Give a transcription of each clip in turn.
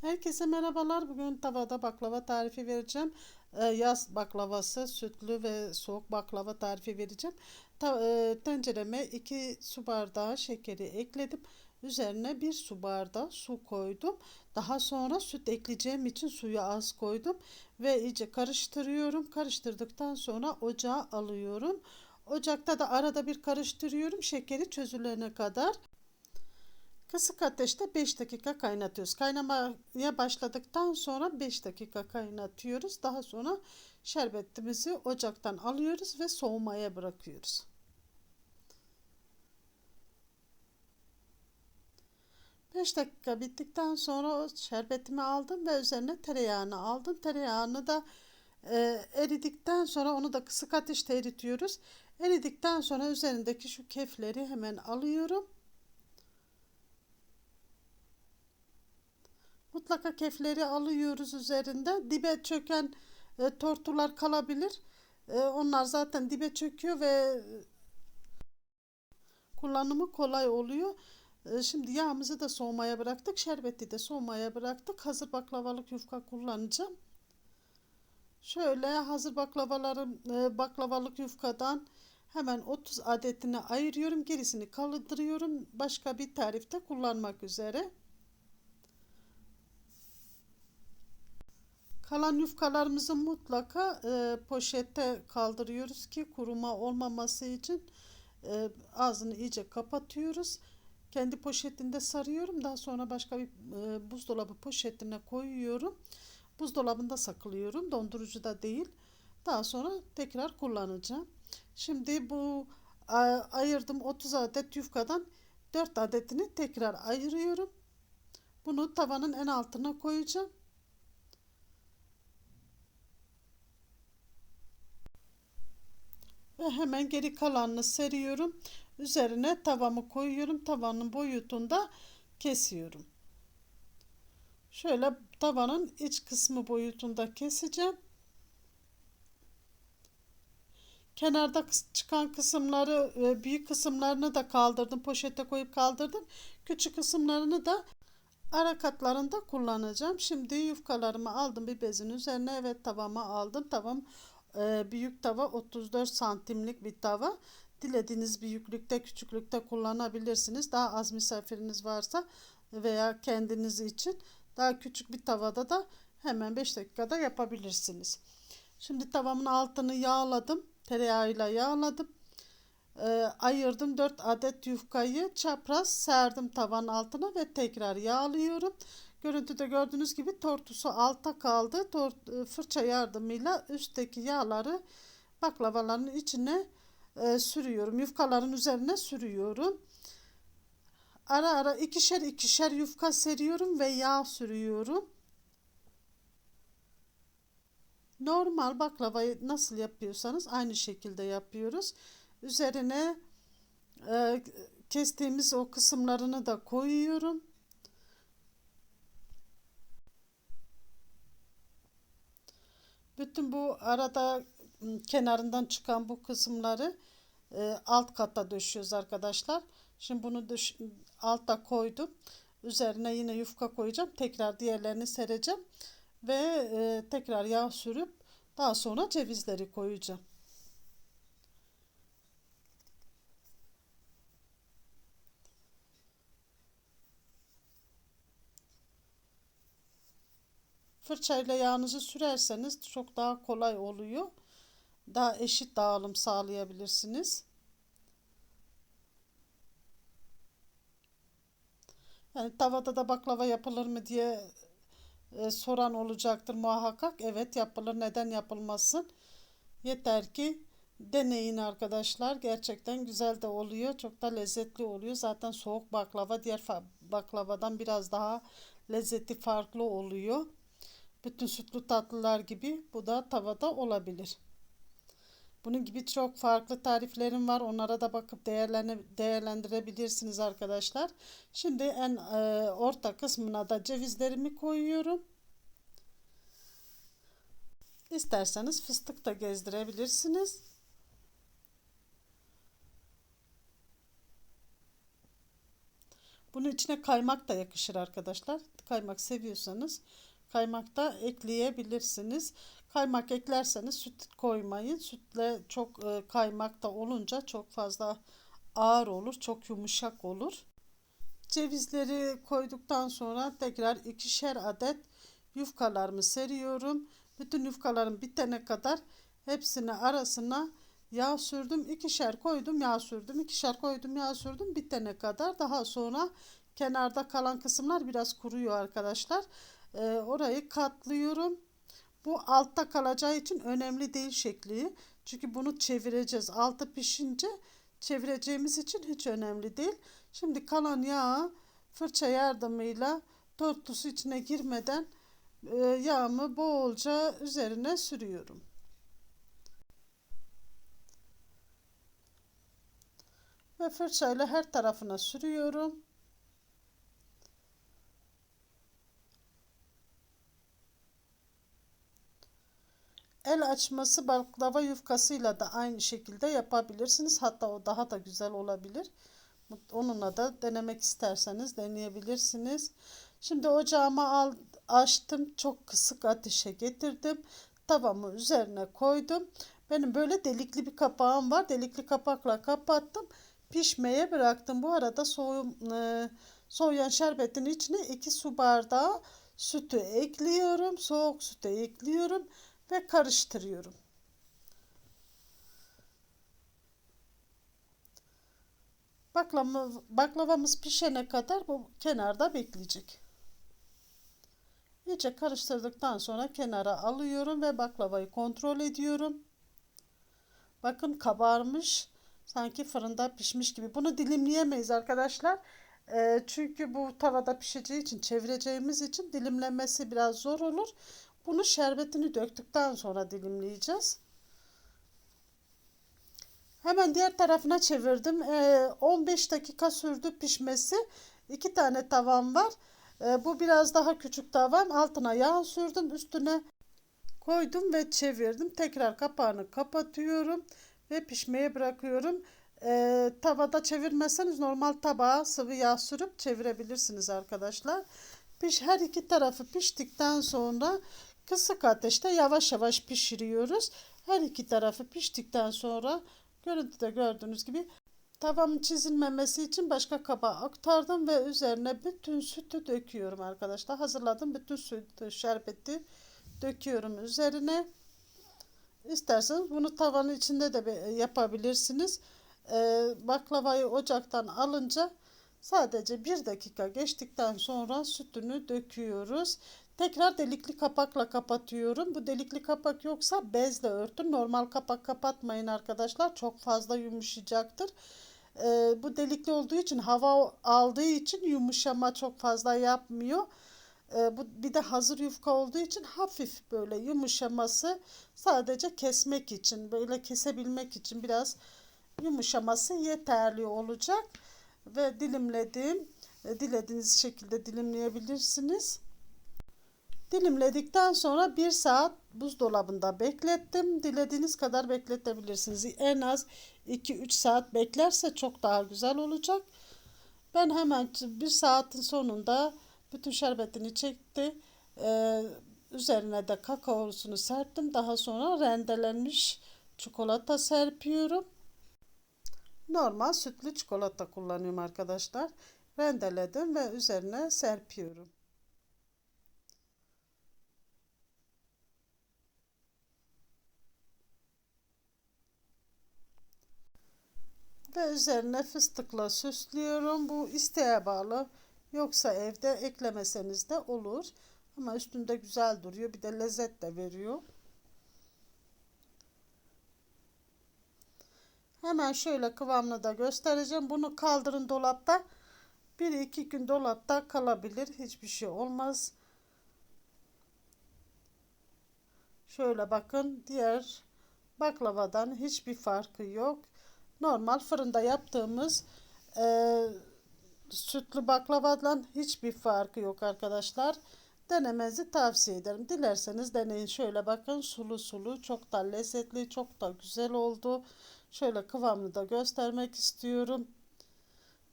Herkese merhabalar. Bugün tavada baklava tarifi vereceğim. Ee, yaz baklavası, sütlü ve soğuk baklava tarifi vereceğim. E, tencereme 2 su bardağı şekeri ekledim. Üzerine 1 su bardağı su koydum. Daha sonra süt ekleyeceğim için suyu az koydum. Ve iyice karıştırıyorum. Karıştırdıktan sonra ocağa alıyorum. Ocakta da arada bir karıştırıyorum şekeri çözülene kadar. Kısık ateşte 5 dakika kaynatıyoruz. Kaynamaya başladıktan sonra 5 dakika kaynatıyoruz. Daha sonra şerbetimizi ocaktan alıyoruz ve soğumaya bırakıyoruz. Beş dakika bittikten sonra şerbetimi aldım ve üzerine tereyağını aldım. Tereyağını da e, eridikten sonra onu da kısık ateşte eritiyoruz. Eridikten sonra üzerindeki şu kefleri hemen alıyorum Mutlaka kefleri alıyoruz üzerinde. Dibe çöken e, tortular kalabilir. E, onlar zaten dibe çöküyor ve kullanımı kolay oluyor. E, şimdi yağımızı da soğumaya bıraktık. Şerbeti de soğumaya bıraktık. Hazır baklavalık yufka kullanacağım. Şöyle hazır baklavaların e, baklavalık yufkadan hemen 30 adetini ayırıyorum. Gerisini kaldırıyorum. Başka bir tarifte kullanmak üzere. Kalan yufkalarımızı mutlaka e, poşete kaldırıyoruz ki kuruma olmaması için e, ağzını iyice kapatıyoruz. Kendi poşetinde sarıyorum. Daha sonra başka bir e, buzdolabı poşetine koyuyorum. Buzdolabında saklıyorum. Dondurucuda değil. Daha sonra tekrar kullanacağım. Şimdi bu ayırdım 30 adet yufkadan 4 adetini tekrar ayırıyorum. Bunu tavanın en altına koyacağım. Ve hemen geri kalanını seriyorum. Üzerine tavamı koyuyorum. Tavanın boyutunda kesiyorum. Şöyle tavanın iç kısmı boyutunda keseceğim. Kenarda çıkan kısımları, e, büyük kısımlarını da kaldırdım. Poşete koyup kaldırdım. Küçük kısımlarını da ara katlarında kullanacağım. Şimdi yufkalarımı aldım bir bezin üzerine. Evet tavamı aldım. Tavam e, büyük tava 34 santimlik bir tava. Dilediğiniz büyüklükte küçüklükte kullanabilirsiniz. Daha az misafiriniz varsa veya kendiniz için daha küçük bir tavada da hemen 5 dakikada yapabilirsiniz. Şimdi tavamın altını yağladım. Tereyağıyla yağladım. E, ayırdım 4 adet yufkayı çapraz serdim tavanın altına ve tekrar yağlıyorum. Görüntüde gördüğünüz gibi tortusu alta kaldı. Tort, e, fırça yardımıyla üstteki yağları baklavaların içine e, sürüyorum. Yufkaların üzerine sürüyorum. Ara ara ikişer ikişer yufka seriyorum ve yağ sürüyorum. Normal baklavayı nasıl yapıyorsanız aynı şekilde yapıyoruz. Üzerine e, kestiğimiz o kısımlarını da koyuyorum. Bütün bu arada ıı, kenarından çıkan bu kısımları e, alt kata döşüyoruz arkadaşlar. Şimdi bunu düş, alta koydum. Üzerine yine yufka koyacağım. Tekrar diğerlerini sereceğim. Ve e, tekrar yağ sürüp daha sonra cevizleri koyacağım. Fırçayla yağınızı sürerseniz çok daha kolay oluyor. Daha eşit dağılım sağlayabilirsiniz. Yani tavada da baklava yapılır mı diye e, soran olacaktır muhakkak. Evet yapılır. Neden yapılmasın? Yeter ki deneyin arkadaşlar. Gerçekten güzel de oluyor. Çok da lezzetli oluyor. Zaten soğuk baklava diğer baklavadan biraz daha lezzeti farklı oluyor. Bütün sütlü tatlılar gibi bu da tavada olabilir. Bunun gibi çok farklı tariflerim var. Onlara da bakıp değerlendirebilirsiniz arkadaşlar. Şimdi en e, orta kısmına da cevizlerimi koyuyorum. İsterseniz fıstık da gezdirebilirsiniz. Bunun içine kaymak da yakışır arkadaşlar. Kaymak seviyorsanız kaymak da ekleyebilirsiniz. Kaymak eklerseniz süt koymayın. Sütle çok e, kaymak da olunca çok fazla ağır olur, çok yumuşak olur. Cevizleri koyduktan sonra tekrar ikişer adet yufkalarımı seriyorum. Bütün yufkalarım bitene kadar hepsini arasına yağ sürdüm. ikişer koydum yağ sürdüm. ikişer koydum yağ sürdüm bitene kadar. Daha sonra kenarda kalan kısımlar biraz kuruyor arkadaşlar. Ee, orayı katlıyorum. Bu altta kalacağı için önemli değil şekli. Çünkü bunu çevireceğiz. Altı pişince çevireceğimiz için hiç önemli değil. Şimdi kalan yağı fırça yardımıyla tortusu içine girmeden e, yağımı bolca üzerine sürüyorum. Ve fırçayla her tarafına sürüyorum. El açması baklava yufkasıyla da aynı şekilde yapabilirsiniz. Hatta o daha da güzel olabilir. Onunla da denemek isterseniz deneyebilirsiniz. Şimdi ocağıma al, açtım. Çok kısık ateşe getirdim. Tavamı üzerine koydum. Benim böyle delikli bir kapağım var. Delikli kapakla kapattım. Pişmeye bıraktım. Bu arada soğum, e, soğuyan şerbetin içine 2 su bardağı sütü ekliyorum. Soğuk sütü ekliyorum ve karıştırıyorum. Baklavamız, baklavamız pişene kadar bu kenarda bekleyecek. İyice karıştırdıktan sonra kenara alıyorum ve baklavayı kontrol ediyorum. Bakın kabarmış. Sanki fırında pişmiş gibi. Bunu dilimleyemeyiz arkadaşlar. E, çünkü bu tavada pişeceği için çevireceğimiz için dilimlemesi biraz zor olur. Bunu şerbetini döktükten sonra dilimleyeceğiz. Hemen diğer tarafına çevirdim. E, 15 dakika sürdü pişmesi. İki tane tavam var. E, bu biraz daha küçük tavam. Altına yağ sürdüm. Üstüne koydum ve çevirdim. Tekrar kapağını kapatıyorum ve pişmeye bırakıyorum. E, tavada çevirmezseniz normal tabağa sıvı yağ sürüp çevirebilirsiniz arkadaşlar. Her iki tarafı piştikten sonra kısık ateşte yavaş yavaş pişiriyoruz. Her iki tarafı piştikten sonra görüntüde gördüğünüz gibi tavamın çizilmemesi için başka kaba aktardım ve üzerine bütün sütü döküyorum arkadaşlar. Hazırladım bütün sütü, şerbeti döküyorum üzerine. İsterseniz bunu tavanın içinde de yapabilirsiniz. Ee, baklavayı ocaktan alınca sadece bir dakika geçtikten sonra sütünü döküyoruz. Tekrar delikli kapakla kapatıyorum. Bu delikli kapak yoksa bezle örtün. Normal kapak kapatmayın arkadaşlar. Çok fazla yumuşayacaktır. Ee, bu delikli olduğu için hava aldığı için yumuşama çok fazla yapmıyor. Ee, bu bir de hazır yufka olduğu için hafif böyle yumuşaması sadece kesmek için böyle kesebilmek için biraz yumuşaması yeterli olacak ve dilimledim. E, dilediğiniz şekilde dilimleyebilirsiniz. Dilimledikten sonra bir saat buzdolabında beklettim. Dilediğiniz kadar bekletebilirsiniz. En az 2-3 saat beklerse çok daha güzel olacak. Ben hemen bir saatin sonunda bütün şerbetini çekti. Ee, üzerine de kakaosunu serptim. Daha sonra rendelenmiş çikolata serpiyorum. Normal sütlü çikolata kullanıyorum arkadaşlar. Rendeledim ve üzerine serpiyorum. Ve üzerine fıstıkla süslüyorum. Bu isteğe bağlı. Yoksa evde eklemeseniz de olur. Ama üstünde güzel duruyor. Bir de lezzet de veriyor. Hemen şöyle kıvamını da göstereceğim. Bunu kaldırın dolapta. 1-2 gün dolapta kalabilir. Hiçbir şey olmaz. Şöyle bakın. Diğer baklavadan hiçbir farkı yok. Normal fırında yaptığımız e, sütlü baklavadan hiçbir farkı yok arkadaşlar. Denemenizi tavsiye ederim. Dilerseniz deneyin. Şöyle bakın sulu sulu çok da lezzetli çok da güzel oldu. Şöyle kıvamını da göstermek istiyorum.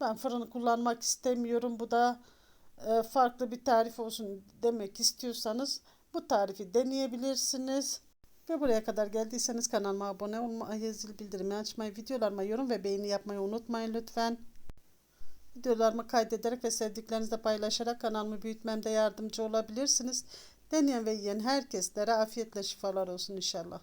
Ben fırını kullanmak istemiyorum. Bu da e, farklı bir tarif olsun demek istiyorsanız bu tarifi deneyebilirsiniz. Ve buraya kadar geldiyseniz kanalıma abone olmayı, zil bildirimi açmayı, videolarıma yorum ve beğeni yapmayı unutmayın lütfen. Videolarımı kaydederek ve sevdiklerinizle paylaşarak kanalımı büyütmemde yardımcı olabilirsiniz. Deneyen ve yiyen herkeslere afiyetle şifalar olsun inşallah.